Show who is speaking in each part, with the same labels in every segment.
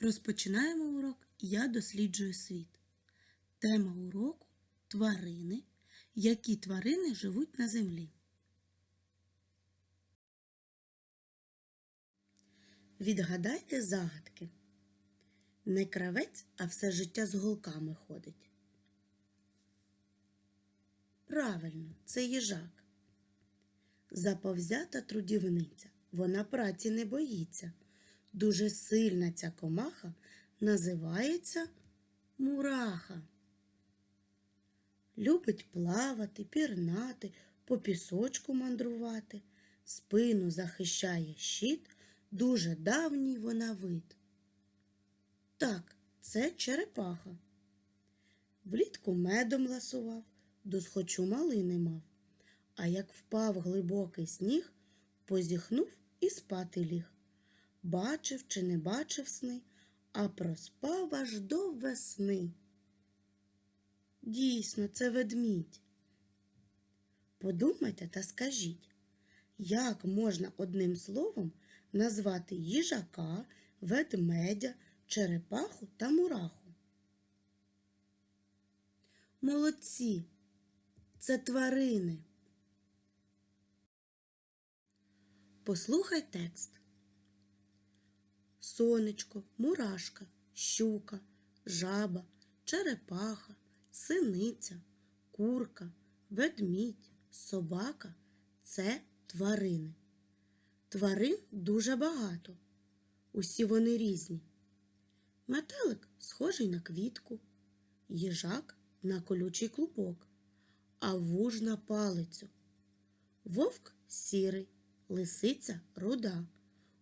Speaker 1: Розпочинаємо урок Я досліджую світ. Тема уроку тварини. Які тварини живуть на землі. Відгадайте загадки. Не кравець, а все життя з голками ходить. Правильно, це їжак. Заповзята трудівниця. Вона праці не боїться. Дуже сильна ця комаха називається мураха. Любить плавати, пірнати, по пісочку мандрувати, спину захищає щит, дуже давній вона вид. Так, це черепаха. Влітку медом ласував, досхочу малини мав. А як впав глибокий сніг, позіхнув і спати ліг. Бачив чи не бачив сни, а проспав аж до весни. Дійсно, це ведмідь. Подумайте та скажіть, як можна одним словом назвати їжака, ведмедя, черепаху та мураху? Молодці, це тварини. Послухай текст. Сонечко, мурашка, щука, жаба, черепаха, синиця, курка, ведмідь, собака це тварини. Тварин дуже багато. Усі вони різні. Метелик схожий на квітку, їжак на колючий клубок, а вуж на палицю. Вовк сірий, лисиця руда.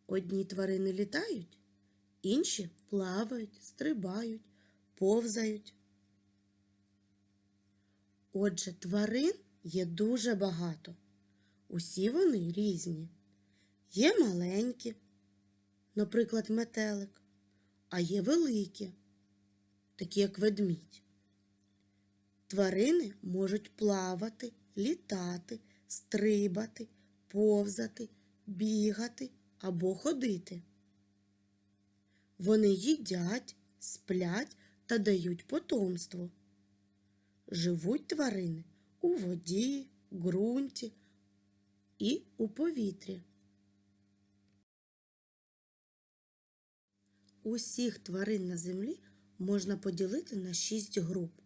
Speaker 1: Одні тварини літають, інші плавають, стрибають, повзають. Отже, тварин є дуже багато. Усі вони різні. Є маленькі, наприклад, метелик, а є великі, такі як ведмідь. Тварини можуть плавати, літати, стрибати, повзати, бігати або ходити. Вони їдять, сплять та дають потомство. Живуть тварини у воді, ґрунті і у повітрі. Усіх тварин на землі можна поділити на шість груп.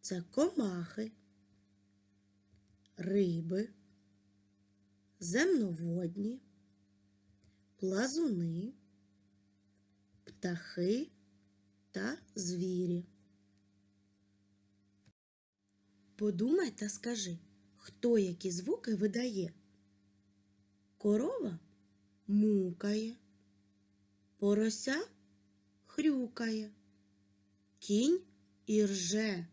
Speaker 1: Це комахи, риби, земноводні, плазуни, птахи та звірі. Подумай та скажи, хто які звуки видає? Корова мукає, порося хрюкає, кінь ірже,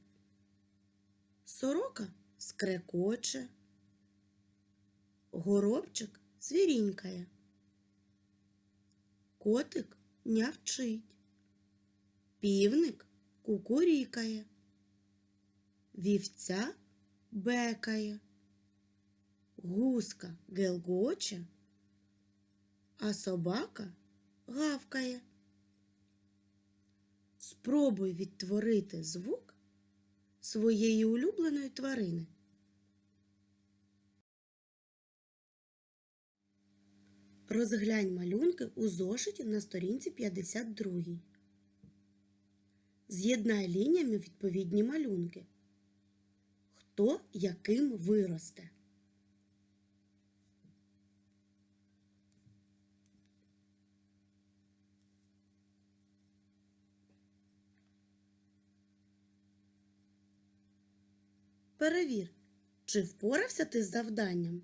Speaker 1: сорока скрекоче, горобчик цвірінькає, котик нявчить, півник кукурікає. Вівця бекає, гуска гелгоче, а собака гавкає. Спробуй відтворити звук своєї улюбленої тварини. Розглянь малюнки у зошиті на сторінці 52. З'єднай лініями відповідні малюнки хто яким виросте. Перевір, чи впорався ти з завданням.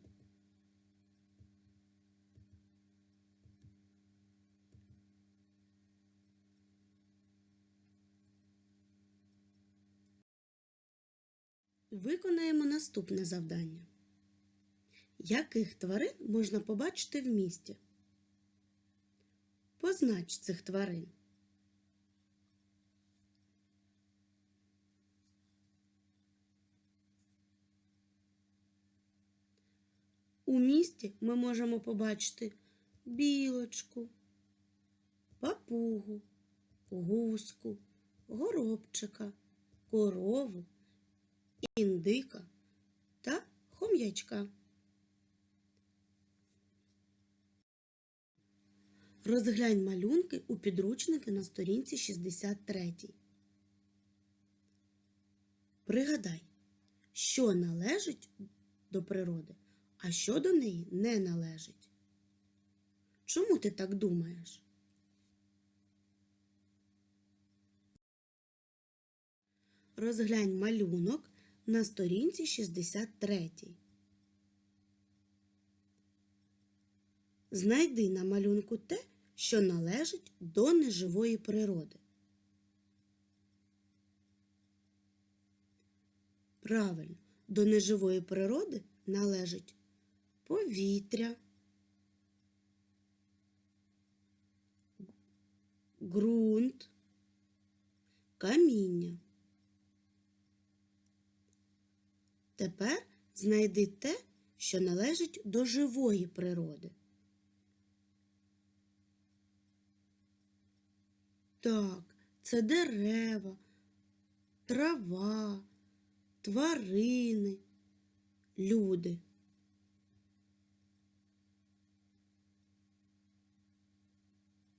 Speaker 1: Виконаємо наступне завдання. Яких тварин можна побачити в місті? Познач цих тварин. У місті ми можемо побачити білочку, папугу, гуську, горобчика, корову, індика та хом'ячка. Розглянь малюнки у підручники на сторінці 63. Пригадай, що належить до природи, а що до неї не належить. Чому ти так думаєш? Розглянь малюнок на сторінці 63. Знайди на малюнку те, що належить до неживої природи. Правильно, до неживої природи належить повітря, ґрунт, каміння. Тепер знайди те, що належить до живої природи. Так, це дерева, трава, тварини, люди.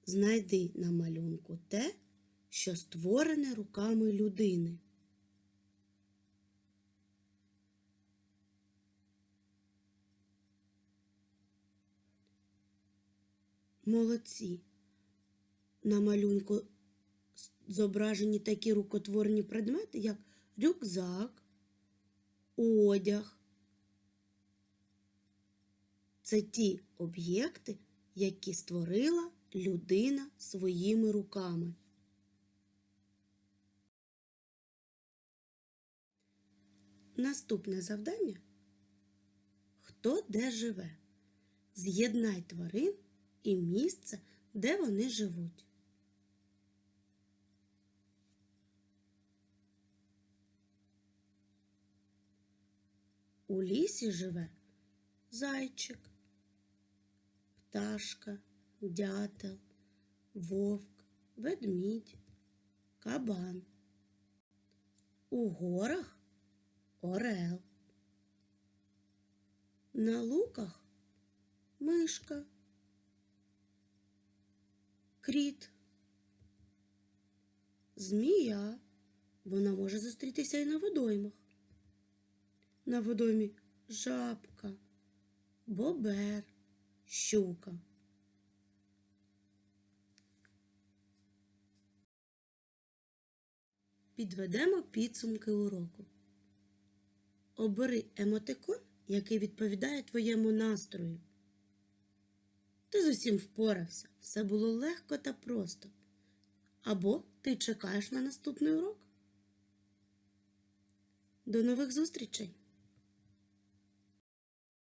Speaker 1: Знайди на малюнку те, що створене руками людини. Молодці. На малюнку зображені такі рукотворні предмети, як рюкзак, одяг. Це ті об'єкти, які створила людина своїми руками. Наступне завдання. Хто де живе? З'єднай тварин і місце, де вони живуть. У лісі живе зайчик, пташка, дятел, вовк, ведмідь, кабан. У горах орел. На луках мишка, кріт, змія. Вона може зустрітися і на водоймах. На водоймі жабка, бобер, щука. Підведемо підсумки уроку. Обери емотикон, який відповідає твоєму настрою. Ти з усім впорався, все було легко та просто. Або ти чекаєш на наступний урок. До нових зустрічей!